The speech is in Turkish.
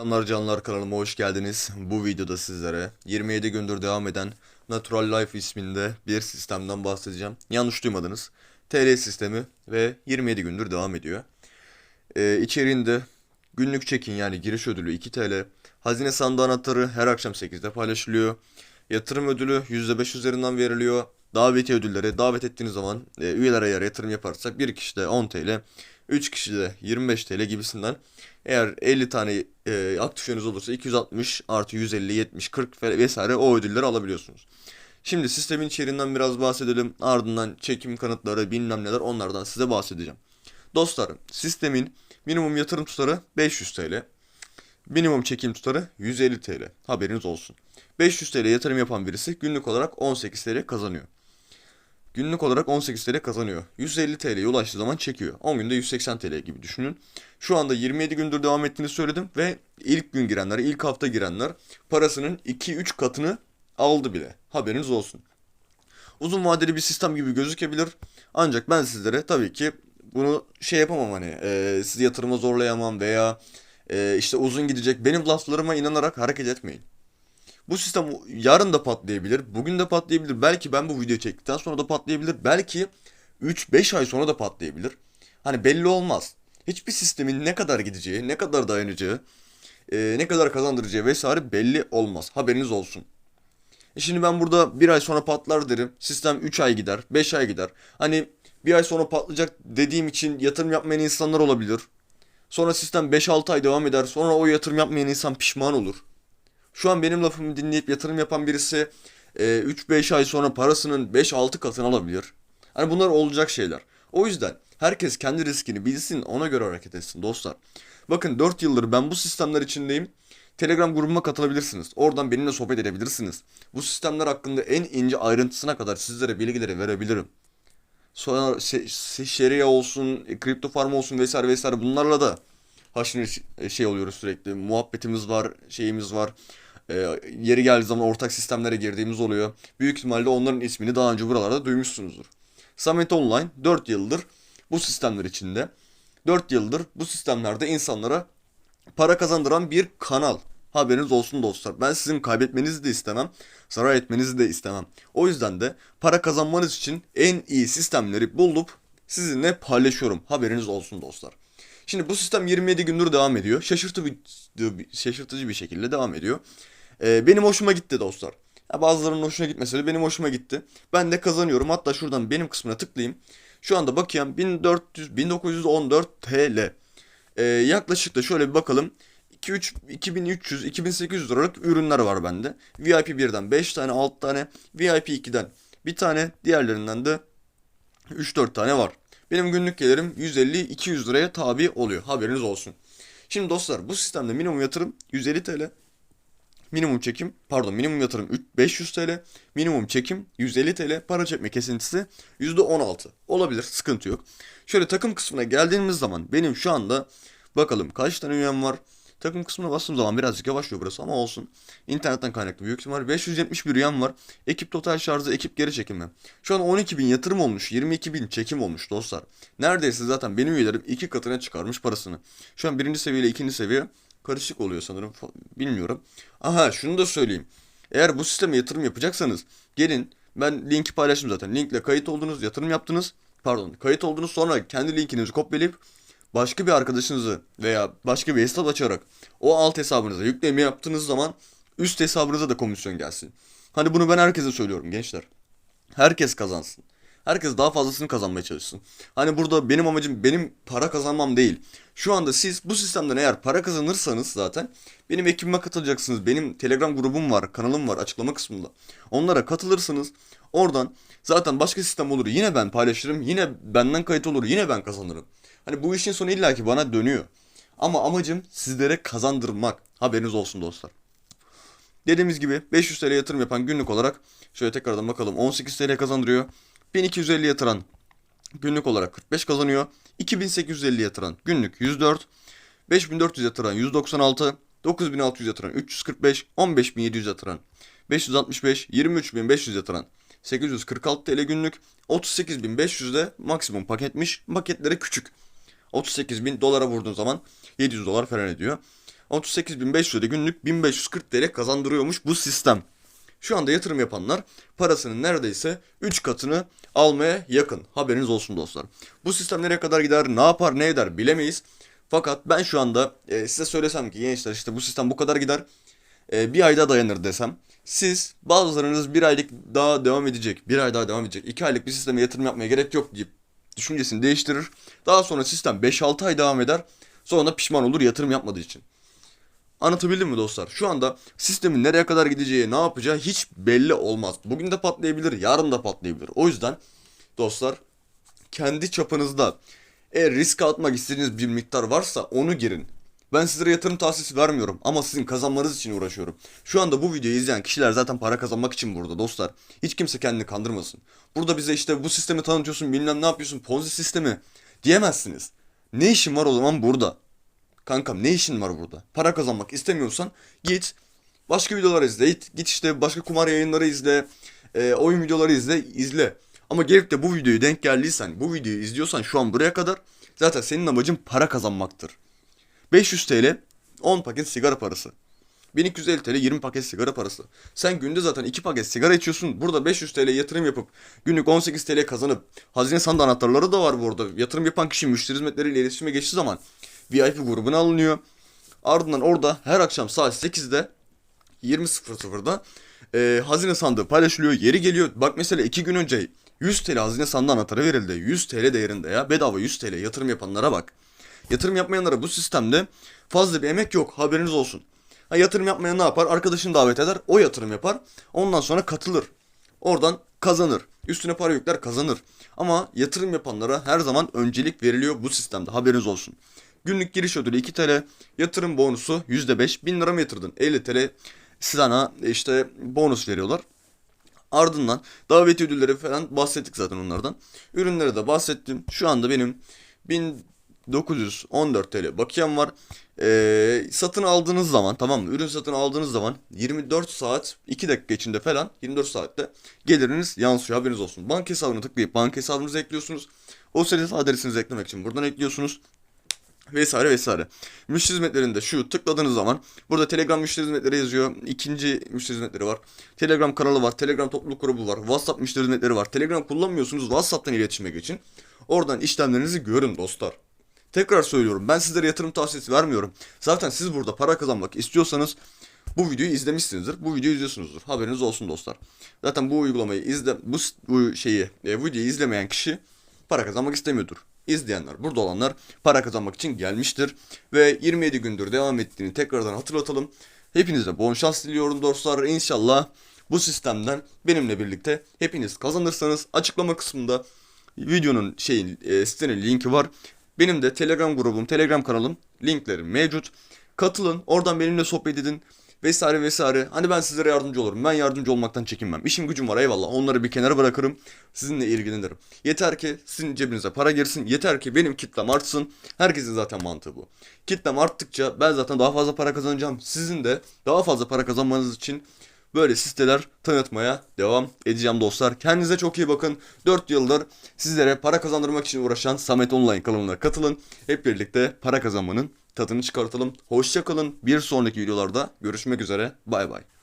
Selamlar canlar kanalıma hoş geldiniz. Bu videoda sizlere 27 gündür devam eden Natural Life isminde bir sistemden bahsedeceğim. Yanlış duymadınız. TL sistemi ve 27 gündür devam ediyor. Ee, içeriğinde günlük çekin yani giriş ödülü 2 TL. Hazine sandığı anahtarı her akşam 8'de paylaşılıyor. Yatırım ödülü %5 üzerinden veriliyor. Daveti ödülleri davet ettiğiniz zaman e, üyelere eğer yatırım yaparsak bir kişi de 10 TL, 3 kişi de 25 TL gibisinden eğer 50 tane e, aktif üyeniz olursa 260 artı 150, 70, 40 ve- vesaire o ödülleri alabiliyorsunuz. Şimdi sistemin içeriğinden biraz bahsedelim. Ardından çekim kanıtları bilmem neler onlardan size bahsedeceğim. Dostlarım sistemin minimum yatırım tutarı 500 TL. Minimum çekim tutarı 150 TL. Haberiniz olsun. 500 TL yatırım yapan birisi günlük olarak 18 TL kazanıyor. Günlük olarak 18 TL kazanıyor. 150 TL'ye ulaştığı zaman çekiyor. 10 günde 180 TL gibi düşünün. Şu anda 27 gündür devam ettiğini söyledim ve ilk gün girenler, ilk hafta girenler parasının 2-3 katını aldı bile. Haberiniz olsun. Uzun vadeli bir sistem gibi gözükebilir. Ancak ben sizlere tabii ki bunu şey yapamam hani e, sizi yatırıma zorlayamam veya e, işte uzun gidecek benim laflarıma inanarak hareket etmeyin. Bu sistem yarın da patlayabilir, bugün de patlayabilir. Belki ben bu videoyu çektikten sonra da patlayabilir. Belki 3-5 ay sonra da patlayabilir. Hani belli olmaz. Hiçbir sistemin ne kadar gideceği, ne kadar dayanacağı, e, ne kadar kazandıracağı vesaire belli olmaz. Haberiniz olsun. E şimdi ben burada bir ay sonra patlar derim. Sistem 3 ay gider, 5 ay gider. Hani bir ay sonra patlayacak dediğim için yatırım yapmayan insanlar olabilir. Sonra sistem 5-6 ay devam eder. Sonra o yatırım yapmayan insan pişman olur. Şu an benim lafımı dinleyip yatırım yapan birisi e, 3-5 ay sonra parasının 5-6 katını alabilir. Hani bunlar olacak şeyler. O yüzden herkes kendi riskini bilsin ona göre hareket etsin dostlar. Bakın 4 yıldır ben bu sistemler içindeyim. Telegram grubuma katılabilirsiniz. Oradan benimle sohbet edebilirsiniz. Bu sistemler hakkında en ince ayrıntısına kadar sizlere bilgileri verebilirim. Sonra şeria olsun, e, kripto farm olsun vesaire vesaire bunlarla da haşin neşir şey oluyoruz sürekli. Muhabbetimiz var, şeyimiz var. Ee, yeri geldiği zaman ortak sistemlere girdiğimiz oluyor. Büyük ihtimalle onların ismini daha önce buralarda duymuşsunuzdur. Samet Online 4 yıldır bu sistemler içinde. 4 yıldır bu sistemlerde insanlara para kazandıran bir kanal. Haberiniz olsun dostlar. Ben sizin kaybetmenizi de istemem. Zarar etmenizi de istemem. O yüzden de para kazanmanız için en iyi sistemleri bulup sizinle paylaşıyorum. Haberiniz olsun dostlar. Şimdi bu sistem 27 gündür devam ediyor. Şaşırtıcı şaşırtıcı bir şekilde devam ediyor. Ee, benim hoşuma gitti dostlar. Ya bazılarının hoşuna gitmese de benim hoşuma gitti. Ben de kazanıyorum. Hatta şuradan benim kısmına tıklayayım. Şu anda bakıyorum 1400 1914 TL. Ee, yaklaşık da şöyle bir bakalım. 2-3 2300 2800 liralık ürünler var bende. VIP 1'den 5 tane, 6 tane, VIP 2'den bir tane, diğerlerinden de 3-4 tane var. Benim günlük gelirim 150-200 liraya tabi oluyor. Haberiniz olsun. Şimdi dostlar bu sistemde minimum yatırım 150 TL. Minimum çekim pardon minimum yatırım üç- 500 TL. Minimum çekim 150 TL. Para çekme kesintisi %16. Olabilir sıkıntı yok. Şöyle takım kısmına geldiğimiz zaman benim şu anda bakalım kaç tane üyem var. Takım kısmına bastığım zaman birazcık yavaşlıyor burası ama olsun. İnternetten kaynaklı büyük ihtimal 571 üyem var. Ekip total şarjı, ekip geri çekimi. Şu an 12.000 yatırım olmuş, 22.000 çekim olmuş dostlar. Neredeyse zaten benim üyelerim iki katına çıkarmış parasını. Şu an birinci seviye ile ikinci seviye karışık oluyor sanırım. Bilmiyorum. Aha şunu da söyleyeyim. Eğer bu sisteme yatırım yapacaksanız gelin ben linki paylaştım zaten. Linkle kayıt oldunuz, yatırım yaptınız. Pardon, kayıt oldunuz sonra kendi linkinizi kopyalayıp başka bir arkadaşınızı veya başka bir hesap açarak o alt hesabınıza yükleme yaptığınız zaman üst hesabınıza da komisyon gelsin. Hani bunu ben herkese söylüyorum gençler. Herkes kazansın. Herkes daha fazlasını kazanmaya çalışsın. Hani burada benim amacım benim para kazanmam değil. Şu anda siz bu sistemden eğer para kazanırsanız zaten benim ekibime katılacaksınız. Benim Telegram grubum var, kanalım var açıklama kısmında. Onlara katılırsınız. Oradan zaten başka sistem olur. Yine ben paylaşırım. Yine benden kayıt olur. Yine ben kazanırım. Hani bu işin sonu illaki bana dönüyor. Ama amacım sizlere kazandırmak. Haberiniz olsun dostlar. Dediğimiz gibi 500 TL yatırım yapan günlük olarak şöyle tekrardan bakalım 18 TL kazandırıyor. 1250 yatıran günlük olarak 45 kazanıyor. 2850 yatıran günlük 104. 5400 yatıran 196. 9600 yatıran 345. 15700 yatıran 565. 23500 yatıran 846 TL günlük. 38500 de maksimum paketmiş. Paketleri küçük. 38 bin dolara vurduğun zaman 700 dolar falan ediyor. 38.500'de günlük 1540 TL kazandırıyormuş bu sistem. Şu anda yatırım yapanlar parasının neredeyse 3 katını almaya yakın. Haberiniz olsun dostlar. Bu sistem nereye kadar gider, ne yapar, ne eder bilemeyiz. Fakat ben şu anda e, size söylesem ki gençler işte bu sistem bu kadar gider. e, bir ayda dayanır desem. Siz bazılarınız bir aylık daha devam edecek, bir ay daha devam edecek, iki aylık bir sisteme yatırım yapmaya gerek yok deyip düşüncesini değiştirir. Daha sonra sistem 5-6 ay devam eder. Sonra pişman olur yatırım yapmadığı için. Anlatabildim mi dostlar? Şu anda sistemin nereye kadar gideceği, ne yapacağı hiç belli olmaz. Bugün de patlayabilir, yarın da patlayabilir. O yüzden dostlar kendi çapınızda eğer risk atmak istediğiniz bir miktar varsa onu girin. Ben sizlere yatırım tavsiyesi vermiyorum ama sizin kazanmanız için uğraşıyorum. Şu anda bu videoyu izleyen kişiler zaten para kazanmak için burada dostlar. Hiç kimse kendini kandırmasın. Burada bize işte bu sistemi tanıtıyorsun bilmem ne yapıyorsun Ponzi sistemi diyemezsiniz. Ne işin var o zaman burada? Kankam ne işin var burada? Para kazanmak istemiyorsan git başka videolar izle. Git, git işte başka kumar yayınları izle. e, oyun videoları izle. izle. Ama gelip de bu videoyu denk geldiysen, bu videoyu izliyorsan şu an buraya kadar zaten senin amacın para kazanmaktır. 500 TL 10 paket sigara parası. 1250 TL 20 paket sigara parası. Sen günde zaten 2 paket sigara içiyorsun. Burada 500 TL yatırım yapıp günlük 18 TL kazanıp hazine sandığı anahtarları da var burada. Yatırım yapan kişi müşteri hizmetleriyle iletişime geçtiği zaman VIP grubuna alınıyor. Ardından orada her akşam saat 8'de 20.00'da e, hazine sandığı paylaşılıyor. Yeri geliyor. Bak mesela 2 gün önce 100 TL hazine sandığı anahtarı verildi. 100 TL değerinde ya. Bedava 100 TL yatırım yapanlara bak. Yatırım yapmayanlara bu sistemde fazla bir emek yok. Haberiniz olsun. Ha, yatırım yapmayan ne yapar? Arkadaşını davet eder. O yatırım yapar. Ondan sonra katılır. Oradan kazanır. Üstüne para yükler kazanır. Ama yatırım yapanlara her zaman öncelik veriliyor bu sistemde. Haberiniz olsun. Günlük giriş ödülü 2 TL. Yatırım bonusu %5. 1000 lira mı yatırdın? 50 TL sana işte bonus veriyorlar. Ardından davet ödülleri falan bahsettik zaten onlardan. Ürünlere de bahsettim. Şu anda benim 1914 TL bakiyem var. Ee, satın aldığınız zaman tamam mı? Ürün satın aldığınız zaman 24 saat 2 dakika içinde falan 24 saatte geliriniz yansıyor haberiniz olsun. Banka hesabına tıklayıp banka hesabınızı ekliyorsunuz. O servis adresinizi eklemek için buradan ekliyorsunuz vesaire vesaire. Müşteri hizmetlerinde şu tıkladığınız zaman burada Telegram müşteri hizmetleri yazıyor. İkinci müşteri hizmetleri var. Telegram kanalı var. Telegram topluluk grubu var. WhatsApp müşteri hizmetleri var. Telegram kullanmıyorsunuz. WhatsApp'tan iletişime geçin. Oradan işlemlerinizi görün dostlar. Tekrar söylüyorum ben sizlere yatırım tavsiyesi vermiyorum. Zaten siz burada para kazanmak istiyorsanız bu videoyu izlemişsinizdir. Bu videoyu izliyorsunuzdur. Haberiniz olsun dostlar. Zaten bu uygulamayı izle bu, bu şeyi e, videoyu izlemeyen kişi para kazanmak istemiyordur. İzleyenler, burada olanlar para kazanmak için gelmiştir. Ve 27 gündür devam ettiğini tekrardan hatırlatalım. Hepinize bol şans diliyorum dostlar. İnşallah bu sistemden benimle birlikte hepiniz kazanırsanız açıklama kısmında videonun şeyin e, sitenin linki var. Benim de Telegram grubum, Telegram kanalım linkleri mevcut. Katılın, oradan benimle sohbet edin vesaire vesaire. Hani ben sizlere yardımcı olurum. Ben yardımcı olmaktan çekinmem. İşim gücüm var eyvallah. Onları bir kenara bırakırım. Sizinle ilgilenirim. Yeter ki sizin cebinize para girsin. Yeter ki benim kitlem artsın. Herkesin zaten mantığı bu. Kitlem arttıkça ben zaten daha fazla para kazanacağım. Sizin de daha fazla para kazanmanız için böyle siteler tanıtmaya devam edeceğim dostlar. Kendinize çok iyi bakın. 4 yıldır sizlere para kazandırmak için uğraşan Samet Online kanalına katılın. Hep birlikte para kazanmanın tadını çıkartalım. Hoşça kalın. Bir sonraki videolarda görüşmek üzere. Bay bay.